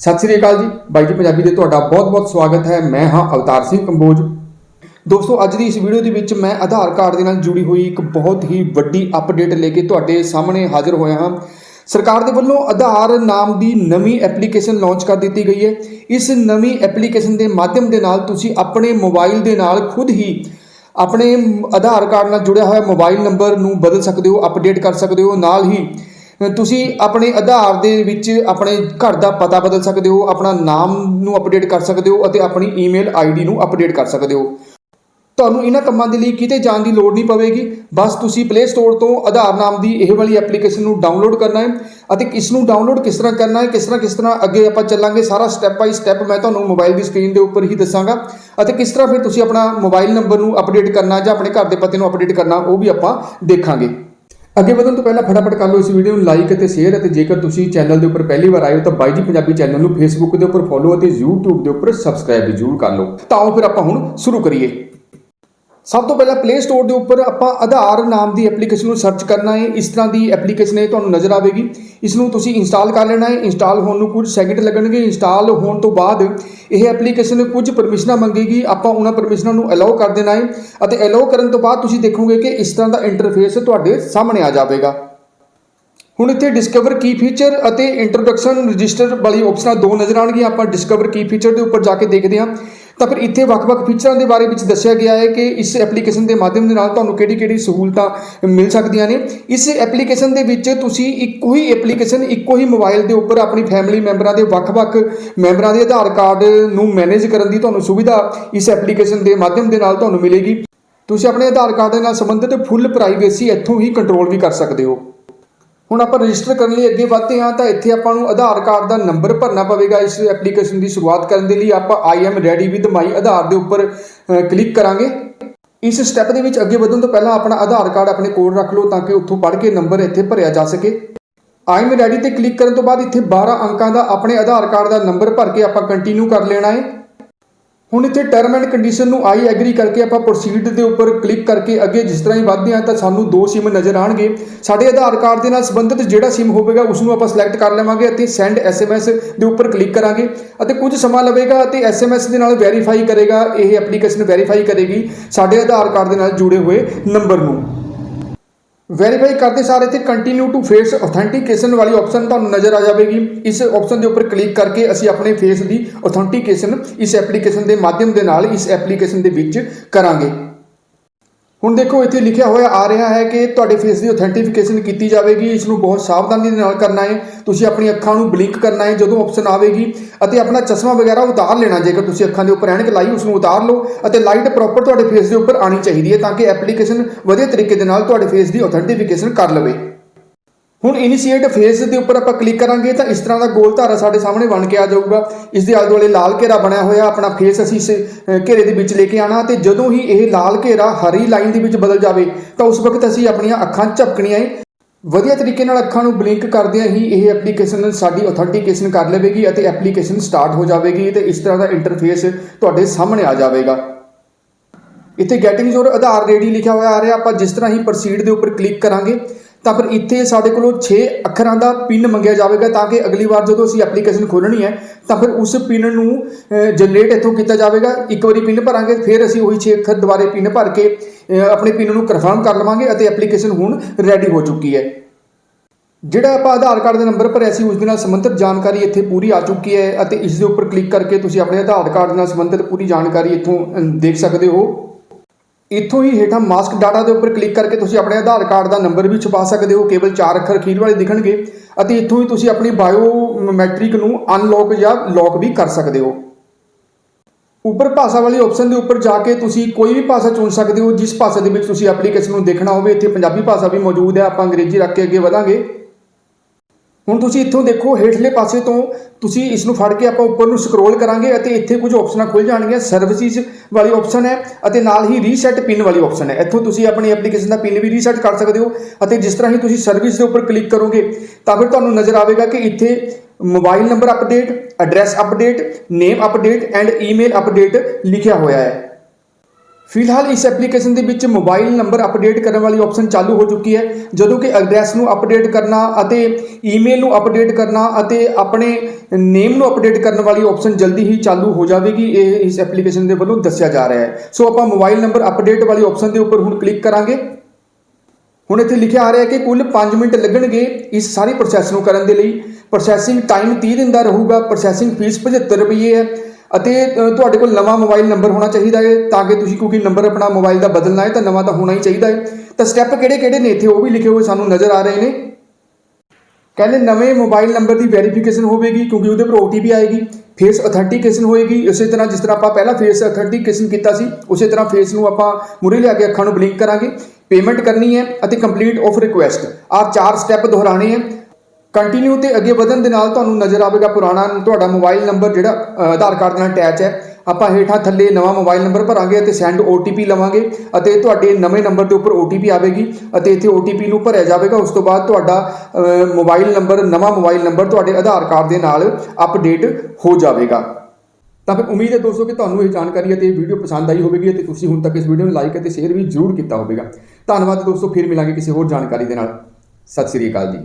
ਸਤਿ ਸ੍ਰੀ ਅਕਾਲ ਜੀ। ਬਾਈ ਜੀ, ਪੰਜਾਬੀ ਦੇ ਤੁਹਾਡਾ ਬਹੁਤ-ਬਹੁਤ ਸਵਾਗਤ ਹੈ। ਮੈਂ ਹਾਂ ਅਵਤਾਰ ਸਿੰਘ ਕੰਬੋਜ। ਦੋਸਤੋ, ਅੱਜ ਦੀ ਇਸ ਵੀਡੀਓ ਦੇ ਵਿੱਚ ਮੈਂ ਆਧਾਰ ਕਾਰਡ ਦੇ ਨਾਲ ਜੁੜੀ ਹੋਈ ਇੱਕ ਬਹੁਤ ਹੀ ਵੱਡੀ ਅਪਡੇਟ ਲੈ ਕੇ ਤੁਹਾਡੇ ਸਾਹਮਣੇ ਹਾਜ਼ਰ ਹੋਇਆ ਹਾਂ। ਸਰਕਾਰ ਦੇ ਵੱਲੋਂ ਆਧਾਰ ਨਾਮ ਦੀ ਨਵੀਂ ਐਪਲੀਕੇਸ਼ਨ ਲਾਂਚ ਕਰ ਦਿੱਤੀ ਗਈ ਹੈ। ਇਸ ਨਵੀਂ ਐਪਲੀਕੇਸ਼ਨ ਦੇ ਮਾਧਿਅਮ ਦੇ ਨਾਲ ਤੁਸੀਂ ਆਪਣੇ ਮੋਬਾਈਲ ਦੇ ਨਾਲ ਖੁਦ ਹੀ ਆਪਣੇ ਆਧਾਰ ਕਾਰਡ ਨਾਲ ਜੁੜਿਆ ਹੋਇਆ ਮੋਬਾਈਲ ਨੰਬਰ ਨੂੰ ਬਦਲ ਸਕਦੇ ਹੋ ਅਪਡੇਟ ਕਰ ਸਕਦੇ ਹੋ। ਨਾਲ ਹੀ ਤੁਸੀਂ ਆਪਣੇ ਆਧਾਰ ਦੇ ਵਿੱਚ ਆਪਣੇ ਘਰ ਦਾ ਪਤਾ ਬਦਲ ਸਕਦੇ ਹੋ, ਆਪਣਾ ਨਾਮ ਨੂੰ ਅਪਡੇਟ ਕਰ ਸਕਦੇ ਹੋ ਅਤੇ ਆਪਣੀ ਈਮੇਲ ਆਈਡੀ ਨੂੰ ਅਪਡੇਟ ਕਰ ਸਕਦੇ ਹੋ। ਤੁਹਾਨੂੰ ਇਹਨਾਂ ਕੰਮਾਂ ਦੇ ਲਈ ਕਿਤੇ ਜਾਣ ਦੀ ਲੋੜ ਨਹੀਂ ਪਵੇਗੀ। ਬਸ ਤੁਸੀਂ ਪਲੇ ਸਟੋਰ ਤੋਂ ਆਧਾਰ ਨਾਮ ਦੀ ਇਹ ਵਾਲੀ ਐਪਲੀਕੇਸ਼ਨ ਨੂੰ ਡਾਊਨਲੋਡ ਕਰਨਾ ਹੈ ਅਤੇ ਇਸ ਨੂੰ ਡਾਊਨਲੋਡ ਕਿਸ ਤਰ੍ਹਾਂ ਕਰਨਾ ਹੈ, ਕਿਸ ਤਰ੍ਹਾਂ ਕਿਸ ਤਰ੍ਹਾਂ ਅੱਗੇ ਆਪਾਂ ਚੱਲਾਂਗੇ, ਸਾਰਾ ਸਟੈਪ ਬਾਈ ਸਟੈਪ ਮੈਂ ਤੁਹਾਨੂੰ ਮੋਬਾਈਲ ਦੀ ਸਕਰੀਨ ਦੇ ਉੱਪਰ ਹੀ ਦੱਸਾਂਗਾ। ਅਤੇ ਕਿਸ ਤਰ੍ਹਾਂ ਫਿਰ ਤੁਸੀਂ ਆਪਣਾ ਮੋਬਾਈਲ ਨੰਬਰ ਨੂੰ ਅਪਡੇਟ ਕਰਨਾ ਜਾਂ ਆਪਣੇ ਘਰ ਦੇ ਪਤੇ ਨੂੰ ਅਪਡੇਟ ਕਰਨਾ, ਉਹ ਵੀ ਆਪਾਂ ਦੇਖਾਂਗੇ। ਅੱਗੇ ਵਧਣ ਤੋਂ ਪਹਿਲਾਂ ਫਟਾਫਟ ਕਰ ਲਓ ਇਸ ਵੀਡੀਓ ਨੂੰ ਲਾਈਕ ਅਤੇ ਸ਼ੇਅਰ ਅਤੇ ਜੇਕਰ ਤੁਸੀਂ ਚੈਨਲ ਦੇ ਉੱਪਰ ਪਹਿਲੀ ਵਾਰ ਆਏ ਹੋ ਤਾਂ ਬਾਈ ਜੀ ਪੰਜਾਬੀ ਚੈਨਲ ਨੂੰ ਫੇਸਬੁੱਕ ਦੇ ਉੱਪਰ ਫੋਲੋ ਅਤੇ YouTube ਦੇ ਉੱਪਰ ਸਬਸਕ੍ਰਾਈਬ ਵੀ ਜ਼ਰੂਰ ਕਰ ਲਓ। ਤਾਂ ਆਓ ਫਿਰ ਆਪਾਂ ਹੁਣ ਸ਼ੁਰੂ ਕਰੀਏ। ਸਭ ਤੋਂ ਪਹਿਲਾਂ ਪਲੇ ਸਟੋਰ ਦੇ ਉੱਪਰ ਆਪਾਂ ਆਧਾਰ ਨਾਮ ਦੀ ਐਪਲੀਕੇਸ਼ਨ ਨੂੰ ਸਰਚ ਕਰਨਾ ਹੈ। ਇਸ ਤਰ੍ਹਾਂ ਦੀ ਐਪਲੀਕੇਸ਼ਨ ਇਹ ਤੁਹਾਨੂੰ ਨਜ਼ਰ ਆਵੇਗੀ। ਇਸ ਨੂੰ ਤੁਸੀਂ ਇੰਸਟਾਲ ਕਰ ਲੈਣਾ ਹੈ। ਇੰਸਟਾਲ ਹੋਣ ਨੂੰ ਕੁਝ ਸੈਕਿੰਡ ਲੱਗਣਗੇ। ਇੰਸਟਾਲ ਹੋਣ ਤੋਂ ਬਾਅਦ ਇਹ ਐਪਲੀਕੇਸ਼ਨ ਕੁਝ ਪਰਮਿਸ਼ਨਾਂ ਮੰਗੇਗੀ। ਆਪਾਂ ਉਹਨਾਂ ਪਰਮਿਸ਼ਨਾਂ ਨੂੰ ਅਲਾਉ ਕਰ ਦੇਣਾ ਹੈ ਅਤੇ ਅਲਾਉ ਕਰਨ ਤੋਂ ਬਾਅਦ ਤੁਸੀਂ ਦੇਖੋਗੇ ਕਿ ਇਸ ਤਰ੍ਹਾਂ ਦਾ ਇੰਟਰਫੇਸ ਤੁਹਾਡੇ ਸਾਹਮਣੇ ਆ ਜਾਵੇਗਾ। ਹੁਣ ਇੱਥੇ ਡਿਸਕਵਰ ਕੀ ਫੀਚਰ ਅਤੇ ਇੰਟਰੋਡਕਸ਼ਨ ਰਜਿਸਟਰ ਵਾਲੀ ਆਪਸ਼ਨਾਂ ਦੋ ਨਜ਼ਰ ਆਉਣਗੀਆਂ। ਆਪਾਂ ਡਿਸਕਵਰ ਕੀ ਫੀਚਰ ਦੇ ਉੱਪਰ ਜਾ ਕੇ ਦੇਖਦੇ ਹਾਂ। ਤਾਂ ਫਿਰ ਇੱਥੇ ਵੱਖ-ਵੱਖ ਫੀਚਰਾਂ ਦੇ ਬਾਰੇ ਵਿੱਚ ਦੱਸਿਆ ਗਿਆ ਹੈ ਕਿ ਇਸ ਐਪਲੀਕੇਸ਼ਨ ਦੇ ਮਾਧਿਅਮ ਦੇ ਨਾਲ ਤੁਹਾਨੂੰ ਕਿਹੜੀ-ਕਿਹੜੀ ਸਹੂਲਤਾਂ ਮਿਲ ਸਕਦੀਆਂ ਨੇ। ਇਸ ਐਪਲੀਕੇਸ਼ਨ ਦੇ ਵਿੱਚ ਤੁਸੀਂ ਇੱਕੋ ਹੀ ਐਪਲੀਕੇਸ਼ਨ ਇੱਕੋ ਹੀ ਮੋਬਾਈਲ ਦੇ ਉੱਪਰ ਆਪਣੀ ਫੈਮਿਲੀ ਮੈਂਬਰਾਂ ਦੇ ਵੱਖ-ਵੱਖ ਮੈਂਬਰਾਂ ਦੇ ਆਧਾਰ ਕਾਰਡ ਨੂੰ ਮੈਨੇਜ ਕਰਨ ਦੀ ਤੁਹਾਨੂੰ ਸੁਵਿਧਾ ਇਸ ਐਪਲੀਕੇਸ਼ਨ ਦੇ ਮਾਧਿਅਮ ਦੇ ਨਾਲ ਤੁਹਾਨੂੰ ਮਿਲੇਗੀ। ਤੁਸੀਂ ਆਪਣੇ ਆਧਾਰ ਕਾਰਡ ਦੇ ਨਾਲ ਸੰਬੰਧਿਤ ਫੁੱਲ ਪ੍ਰਾਈਵੇਸੀ ਇੱਥੋਂ ਹੀ ਕੰਟਰੋਲ ਵੀ ਕਰ ਸਕਦੇ ਹੋ। ਹੁਣ ਆਪਾਂ ਰਜਿਸਟਰ ਕਰਨ ਲਈ ਅੱਗੇ ਵਧਦੇ ਹਾਂ ਤਾਂ ਇੱਥੇ ਆਪਾਂ ਨੂੰ ਆਧਾਰ ਕਾਰਡ ਦਾ ਨੰਬਰ ਭਰਨਾ ਪਵੇਗਾ, ਇਸ ਐਪਲੀਕੇਸ਼ਨ ਦੀ ਸ਼ੁਰੂਆਤ ਕਰਨ ਦੇ ਲਈ ਆਪਾਂ I am ready with my Aadhaar ਦੇ ਉੱਪਰ ਕਲਿੱਕ ਕਰਾਂਗੇ। ਇਸ ਸਟੈਪ ਦੇ ਵਿੱਚ ਅੱਗੇ ਵਧਣ ਤੋਂ ਪਹਿਲਾਂ ਆਪਣਾ ਆਧਾਰ ਕਾਰਡ ਆਪਣੇ ਕੋਲ ਰੱਖ ਲਓ ਤਾਂ ਕਿ ਉੱਥੋਂ ਪੜ੍ਹ ਕੇ ਨੰਬਰ ਇੱਥੇ ਭਰਿਆ ਜਾ ਸਕੇ। ਆਈ ਐਮ ਰੈਡੀ ਤੇ ਕਲਿੱਕ ਕਰਨ ਤੋਂ ਬਾਅਦ ਇੱਥੇ 12 ਅੰਕਾਂ ਦਾ ਆਪਣੇ ਆਧਾਰ ਕਾਰਡ ਦਾ ਨੰਬਰ ਭਰ ਕੇ ਆਪਾਂ ਕੰਟੀਨਿਊ ਕਰ ਲੈਣਾ ਹੈ। ਹੁਣ ਇੱਥੇ ਟਰਮ ਐਂਡ ਕੰਡੀਸ਼ਨ ਨੂੰ ਆਈ ਐਗਰੀ ਕਰਕੇ ਆਪਾਂ ਪ੍ਰੋਸੀਡ ਦੇ ਉੱਪਰ ਕਲਿੱਕ ਕਰਕੇ ਅੱਗੇ ਜਿਸ ਤਰ੍ਹਾਂ ਹੀ ਵਧਦੇ ਹਾਂ ਤਾਂ ਸਾਨੂੰ ਦੋ ਸਿਮ ਨਜ਼ਰ ਆਣਗੇ ਸਾਡੇ ਆਧਾਰ ਕਾਰਡ ਦੇ ਨਾਲ ਸੰਬੰਧਿਤ ਜਿਹੜਾ ਸਿਮ ਹੋਵੇਗਾ ਉਸ ਨੂੰ ਆਪਾਂ ਸਿਲੈਕਟ ਕਰ ਲਵਾਂਗੇ ਅਤੇ ਸੈਂਡ ਐਸਐਮਐਸ ਦੇ ਉੱਪਰ ਕਲਿੱਕ ਕਰਾਂਗੇ। ਅਤੇ ਕੁਝ ਸਮਾਂ ਲਵੇਗਾ ਅਤੇ ਐਸਐਮਐਸ ਦੇ ਨਾਲ ਵੈਰੀਫਾਈ ਕਰੇਗਾ, ਇਹ ਐਪਲੀਕੇਸ਼ਨ ਵੈਰੀਫਾਈ ਕਰੇਗੀ ਸਾਡੇ ਆਧਾਰ ਕਾਰਡ ਦੇ ਨਾਲ ਜੁੜੇ ਹੋਏ ਨੰਬਰ ਨੂੰ। ਵੈਰੀਫਾਈ ਕਰਦੇ ਸਾਰੇ ਇੱਥੇ ਕੰਟੀਨਿਊ ਟੂ ਫੇਸ ਆਥੈਂਟੀਕੇਸ਼ਨ ਵਾਲੀ ਆਪਸ਼ਨ ਤੁਹਾਨੂੰ ਨਜ਼ਰ ਆ ਜਾਵੇਗੀ। ਇਸ ਆਪਸ਼ਨ ਦੇ ਉੱਪਰ ਕਲਿੱਕ ਕਰਕੇ ਅਸੀਂ ਆਪਣੇ ਫੇਸ ਦੀ ਆਥੈਂਟੀਕੇਸ਼ਨ ਇਸ ਐਪਲੀਕੇਸ਼ਨ ਦੇ ਮਾਧਿਅਮ ਦੇ ਨਾਲ ਇਸ ਐਪਲੀਕੇਸ਼ਨ ਦੇ ਵਿੱਚ ਕਰਾਂਗੇ। ਹੁਣ ਦੇਖੋ, ਇੱਥੇ ਲਿਖਿਆ ਹੋਇਆ ਆ ਰਿਹਾ ਹੈ ਕਿ ਤੁਹਾਡੇ ਫੇਸ ਦੀ ਆਥੈਂਟੀਫਿਕੇਸ਼ਨ ਕੀਤੀ ਜਾਵੇਗੀ ਇਸ ਨੂੰ ਬਹੁਤ ਸਾਵਧਾਨੀ ਦੇ ਨਾਲ ਕਰਨਾ ਹੈ। ਤੁਸੀਂ ਆਪਣੀ ਅੱਖਾਂ ਨੂੰ ਬਲਿੰਕ ਕਰਨਾ ਹੈ ਜਦੋਂ ਆਪਸ਼ਨ ਆਵੇਗੀ ਅਤੇ ਆਪਣਾ ਚਸ਼ਮਾ ਵਗੈਰਾ ਉਤਾਰ ਲੈਣਾ, ਜੇਕਰ ਤੁਸੀਂ ਅੱਖਾਂ ਦੇ ਉੱਪਰ ਐਨਕ ਲਾਈ ਉਸ ਨੂੰ ਉਤਾਰ ਲਓ ਅਤੇ ਲਾਈਟ ਪ੍ਰੋਪਰ ਤੁਹਾਡੇ ਫੇਸ ਦੇ ਉੱਪਰ ਆਣੀ ਚਾਹੀਦੀ ਹੈ ਤਾਂ ਕਿ ਐਪਲੀਕੇਸ਼ਨ ਵਧੀਆ ਤਰੀਕੇ ਦੇ ਨਾਲ ਤੁਹਾਡੇ ਫੇਸ ਦੀ ਆਥੈਂਟੀਫਿਕੇਸ਼ਨ ਕਰ ਲਵੇ। ਹੁਣ ਇਨੀਸ਼ੀਏਟ ਫੇਸ ਦੇ ਉੱਪਰ ਆਪਾਂ ਕਲਿੱਕ ਕਰਾਂਗੇ ਤਾਂ ਇਸ ਤਰ੍ਹਾਂ ਦਾ ਗੋਲ ਧਾਰਾ ਸਾਡੇ ਸਾਹਮਣੇ ਬਣ ਕੇ ਆ ਜਾਊਗਾ। ਇਸ ਦੇ ਆਲੇ ਦੁਆਲੇ ਲਾਲ ਘੇਰਾ ਬਣਿਆ ਹੋਇਆ, ਆਪਣਾ ਫੇਸ ਅਸੀਂ ਇਸ ਘੇਰੇ ਦੇ ਵਿੱਚ ਲੈ ਕੇ ਆਣਾ ਤੇ ਜਦੋਂ ਹੀ ਇਹ ਲਾਲ ਘੇਰਾ ਹਰੀ ਲਾਈਨ ਦੇ ਵਿੱਚ ਬਦਲ ਜਾਵੇ ਤਾਂ ਉਸ ਵਕਤ ਅਸੀਂ ਆਪਣੀਆਂ ਅੱਖਾਂ ਝਪਕਣੀਆਂ ਏ। ਵਧੀਆ ਤਰੀਕੇ ਨਾਲ ਅੱਖਾਂ ਨੂੰ ਬਲਿੰਕ ਕਰਦਿਆਂ ਹੀ ਇਹ ਐਪਲੀਕੇਸ਼ਨ ਸਾਡੀ ਆਥੈਂਟੀਕੇਸ਼ਨ ਕਰ ਲਵੇਗੀ ਅਤੇ ਐਪਲੀਕੇਸ਼ਨ ਸਟਾਰਟ ਹੋ ਜਾਵੇਗੀ ਤੇ ਇਸ ਤਰ੍ਹਾਂ ਦਾ ਇੰਟਰਫੇਸ ਤੁਹਾਡੇ ਸਾਹਮਣੇ ਆ ਜਾਵੇਗਾ। ਇੱਥੇ ਗੈਟਿੰਗ ਯੋਰ ਆਧਾਰ ਰੇਡੀ ਲਿਖਿਆ ਹੋਇਆ ਆ ਰਿਹਾ। ਆਪਾਂ ਜਿਸ ਤਰ੍ਹਾਂ ਹੀ ਪ੍ਰੋਸੀਡ ਦੇ ਉੱਪਰ ਕਲਿੱਕ ਕਰਾਂਗੇ ਤਾਂ ਫਿਰ ਇੱਥੇ ਸਾਡੇ ਕੋਲੋਂ 6 ਅੱਖਰਾਂ ਦਾ ਪਿਨ ਮੰਗਿਆ ਜਾਵੇਗਾ ਤਾਂ ਕਿ ਅਗਲੀ ਵਾਰ ਜਦੋਂ ਅਸੀਂ ਐਪਲੀਕੇਸ਼ਨ ਖੋਲਣੀ ਹੈ, ਤਾਂ ਫਿਰ ਉਸ ਪਿਨ ਨੂੰ ਜਨਰੇਟ ਇੱਥੋਂ ਕੀਤਾ ਜਾਵੇਗਾ। ਇੱਕ ਵਾਰੀ ਪਿਨ ਭਰਾਂਗੇ, ਫਿਰ ਅਸੀਂ ਉਹੀ 6 ਅੱਖਰ ਦੁਬਾਰੇ ਪਿਨ ਭਰ ਕੇ ਆਪਣੇ ਪਿਨ ਨੂੰ ਕਨਫਰਮ ਕਰ ਲਵਾਂਗੇ ਅਤੇ ਐਪਲੀਕੇਸ਼ਨ ਹੁਣ ਰੈਡੀ ਹੋ ਚੁੱਕੀ ਹੈ। ਜਿਹੜਾ ਆਪਾਂ ਆਧਾਰ ਕਾਰਡ ਦਾ ਨੰਬਰ ਭਰਿਆ ਸੀ, ਉਸ ਦੇ ਨਾਲ ਸੰਬੰਧਿਤ ਜਾਣਕਾਰੀ ਇੱਥੇ ਪੂਰੀ ਆ ਚੁੱਕੀ ਹੈ ਅਤੇ ਇਸ ਦੇ ਉੱਪਰ ਕਲਿੱਕ ਕਰਕੇ ਤੁਸੀਂ ਆਪਣੇ ਆਧਾਰ ਕਾਰਡ ਨਾਲ ਸੰਬੰਧਿਤ ਪੂਰੀ ਜਾਣਕਾਰੀ ਇੱਥੋਂ ਦੇਖ ਸਕਦੇ ਹੋ। ਇੱਥੋਂ ਹੀ ਹੇਠਾਂ ਮਾਸਕ ਡਾਟਾ ਦੇ ਉੱਪਰ ਕਲਿੱਕ ਕਰਕੇ ਤੁਸੀਂ ਆਪਣੇ ਆਧਾਰ ਕਾਰਡ ਦਾ ਨੰਬਰ ਵੀ ਛੁਪਾ ਸਕਦੇ ਹੋ, ਕੇਵਲ 4 ਅੱਖਰ ਅਖੀਰ ਵਾਲੇ ਦਿਖਣਗੇ ਅਤੇ ਇੱਥੋਂ ਹੀ ਤੁਸੀਂ ਆਪਣੀ ਬਾਇਓਮੈਟ੍ਰਿਕ ਨੂੰ ਅਨਲੌਕ ਜਾਂ ਲੌਕ ਵੀ ਕਰ ਸਕਦੇ ਹੋ। ਉੱਪਰ ਭਾਸ਼ਾ ਵਾਲੀ ਆਪਸ਼ਨ ਦੇ ਉੱਪਰ ਜਾ ਕੇ ਤੁਸੀਂ ਕੋਈ ਵੀ ਭਾਸ਼ਾ ਚੁਣ ਸਕਦੇ ਹੋ, ਜਿਸ ਭਾਸ਼ਾ ਦੇ ਵਿੱਚ ਤੁਸੀਂ ਐਪਲੀਕੇਸ਼ਨ ਨੂੰ ਦੇਖਣਾ ਹੋਵੇ, ਇੱਥੇ ਪੰਜਾਬੀ ਭਾਸ਼ਾ ਵੀ ਮੌਜੂਦ ਹੈ, ਆਪਾਂ ਅੰਗਰੇਜ਼ੀ ਰੱਖ ਕੇ ਅੱਗੇ ਵਧਾਂਗੇ। ਹੁਣ ਤੁਸੀਂ ਇੱਥੋਂ ਦੇਖੋ, ਹੇਠਲੇ ਪਾਸੇ ਤੋਂ ਤੁਸੀਂ ਇਸ ਨੂੰ ਫੜ ਕੇ ਆਪਾਂ ਉੱਪਰ ਨੂੰ ਸਕਰੋਲ ਕਰਾਂਗੇ ਅਤੇ ਇੱਥੇ ਕੁਝ ਆਪਸ਼ਨਾਂ ਖੁੱਲ ਜਾਣਗੀਆਂ। ਸਰਵਿਸਿਜ਼ ਵਾਲੀ ਆਪਸ਼ਨ ਹੈ ਅਤੇ ਨਾਲ ਹੀ ਰੀਸੈਟ ਪਿਨ ਵਾਲੀ ਆਪਸ਼ਨ ਹੈ। ਇੱਥੋਂ ਤੁਸੀਂ ਆਪਣੀ ਐਪਲੀਕੇਸ਼ਨ ਦਾ ਪਿਨ ਵੀ ਰੀਸੈਟ ਕਰ ਸਕਦੇ ਹੋ ਅਤੇ ਜਿਸ ਤਰ੍ਹਾਂ ਹੀ ਤੁਸੀਂ ਸਰਵਿਸ ਦੇ ਉੱਪਰ ਕਲਿੱਕ ਕਰੋਗੇ, ਤਾਂ ਫਿਰ ਤੁਹਾਨੂੰ ਨਜ਼ਰ ਆਵੇਗਾ ਕਿ ਇੱਥੇ mobile number update address update name update and email update ਲਿਖਿਆ ਹੋਇਆ ਹੈ। ਫਿਲਹਾਲ ਇਸ ਐਪਲੀਕੇਸ਼ਨ ਦੇ ਵਿੱਚ ਮੋਬਾਈਲ ਨੰਬਰ ਅਪਡੇਟ ਕਰਨ ਵਾਲੀ ਆਪਸ਼ਨ ਚਾਲੂ ਹੋ ਚੁੱਕੀ ਹੈ, ਜਦੋਂ ਕਿ ਐਡਰੈਸ ਨੂੰ ਅਪਡੇਟ ਕਰਨਾ ਅਤੇ ਈਮੇਲ ਨੂੰ ਅਪਡੇਟ ਕਰਨਾ ਅਤੇ ਆਪਣੇ ਨੇਮ ਨੂੰ ਅਪਡੇਟ ਕਰਨ ਵਾਲੀ ਆਪਸ਼ਨ ਜਲਦੀ ਹੀ ਚਾਲੂ ਹੋ ਜਾਵੇਗੀ, ਇਹ ਇਸ ਐਪਲੀਕੇਸ਼ਨ ਦੇ ਵੱਲੋਂ ਦੱਸਿਆ ਜਾ ਰਿਹਾ ਹੈ। ਸੋ ਆਪਾਂ ਮੋਬਾਈਲ ਨੰਬਰ ਅਪਡੇਟ ਵਾਲੀ ਆਪਸ਼ਨ ਦੇ ਉੱਪਰ ਹੁਣ ਕਲਿੱਕ ਕਰਾਂਗੇ। ਹੁਣ ਇੱਥੇ ਲਿਖਿਆ ਆ ਰਿਹਾ ਕਿ ਕੁੱਲ 5 ਮਿੰਟ ਲੱਗਣਗੇ ਇਸ ਸਾਰੀ ਪ੍ਰੋਸੈਸ ਨੂੰ ਕਰਨ ਦੇ ਲਈ। ਪ੍ਰੋਸੈਸਿੰਗ ਟਾਈਮ 30 ਦਿਨ ਦਾ ਰਹੂਗਾ ਪ੍ਰੋਸੈਸਿੰਗ ਫੀਸ 75 ਰੁਪਏ ਹੈ। ਅਤੇ ਤੁਹਾਡੇ ਕੋਲ ਨਵਾਂ ਮੋਬਾਈਲ ਨੰਬਰ ਹੋਣਾ ਚਾਹੀਦਾ ਹੈ ਤਾਂ ਕਿ ਤੁਸੀਂ ਕਿਉਂਕਿ ਨੰਬਰ ਆਪਣਾ ਮੋਬਾਈਲ ਦਾ ਬਦਲਣਾ ਹੈ ਤਾਂ ਨਵਾਂ ਤਾਂ ਹੋਣਾ ਹੀ ਚਾਹੀਦਾ ਹੈ ਤਾਂ ਸਟੈਪ ਕਿਹੜੇ ਕਿਹੜੇ ਨੇ ਇੱਥੇ? ਉਹ ਵੀ ਲਿਖੇ ਹੋਏ ਸਾਨੂੰ ਨਜ਼ਰ ਆ ਰਹੇ ਨੇ। ਕਹਿੰਦੇ ਨਵੇਂ ਮੋਬਾਈਲ ਨੰਬਰ ਦੀ ਵੈਰੀਫਿਕੇਸ਼ਨ ਹੋਵੇਗੀ ਕਿਉਂਕਿ ਉਹਦੇ ਪਰ OTP ਆਏਗੀ ਫੇਸ ਅਥੈਂਟੀਕੇਸ਼ਨ ਹੋਏਗੀ, ਇਸੇ ਤਰ੍ਹਾਂ ਜਿਸ ਤਰ੍ਹਾਂ ਆਪਾਂ ਪਹਿਲਾਂ ਫੇਸ ਅਥੈਂਟੀਕੇਸ਼ਨ ਕੀਤਾ ਸੀ, ਉਸੇ ਤਰ੍ਹਾਂ ਫੇਸ ਨੂੰ ਆਪਾਂ ਮੁਰੇ ਲਿਆ ਕੇ ਅੱਖਾਂ ਨੂੰ ਬਲਿੰਕ ਕਰਾਂਗੇ। ਪੇਮੈਂਟ ਕਰਨੀ ਹੈ ਅਤੇ ਕੰਪਲੀਟ ਆਫ ਰਿਕੁਐਸਟ ਆਹ ਚਾਰ ਸਟੈਪ ਦੁਹਰਾਣੇ ਹੈ। ਕੰਟੀਨਿਊ ਤੇ ਅੱਗੇ ਵਧਣ ਦੇ ਨਾਲ ਤੁਹਾਨੂੰ ਨਜ਼ਰ ਆਵੇਗਾ ਪੁਰਾਣਾ ਤੁਹਾਡਾ ਮੋਬਾਈਲ ਨੰਬਰ ਜਿਹੜਾ ਆਧਾਰ ਕਾਰਡ ਨਾਲ ਅਟੈਚ ਹੈ। ਆਪਾਂ ਹੇਠਾਂ ਥੱਲੇ ਨਵਾਂ ਮੋਬਾਈਲ ਨੰਬਰ ਭਰਾਂਗੇ ਅਤੇ ਸੈਂਡ OTP ਲਵਾਂਗੇ ਅਤੇ ਤੁਹਾਡੇ ਨਵੇਂ ਨੰਬਰ ਦੇ ਉੱਪਰ OTP ਆਵੇਗੀ ਅਤੇ ਇੱਥੇ OTP ਨੂੰ ਭਰਿਆ ਜਾਵੇਗਾ। ਉਸ ਤੋਂ ਬਾਅਦ ਤੁਹਾਡਾ ਮੋਬਾਈਲ ਨੰਬਰ ਨਵਾਂ ਮੋਬਾਈਲ ਨੰਬਰ ਤੁਹਾਡੇ ਆਧਾਰ ਕਾਰਡ ਦੇ ਨਾਲ ਅਪਡੇਟ ਹੋ ਜਾਵੇਗਾ। ਤਾਂ ਫਿਰ ਉਮੀਦ ਹੈ ਦੋਸਤੋ ਕਿ ਤੁਹਾਨੂੰ ਇਹ ਜਾਣਕਾਰੀ ਅਤੇ ਵੀਡੀਓ ਪਸੰਦ ਆਈ ਹੋਵੇਗੀ ਅਤੇ ਤੁਸੀਂ ਹੁਣ ਤੱਕ ਇਸ ਵੀਡੀਓ ਨੂੰ ਲਾਈਕ ਅਤੇ ਸ਼ੇਅਰ ਵੀ ਜ਼ਰੂਰ ਕੀਤਾ ਹੋਵੇਗਾ। ਧੰਨਵਾਦ ਦੋਸਤੋ, ਫਿਰ ਮਿਲਾਂਗੇ ਕਿਸੇ ਹੋਰ ਜਾਣਕਾਰੀ ਦੇ ਨਾਲ। ਸਤਿ ਸ੍ਰੀ ਅਕਾਲ ਜੀ।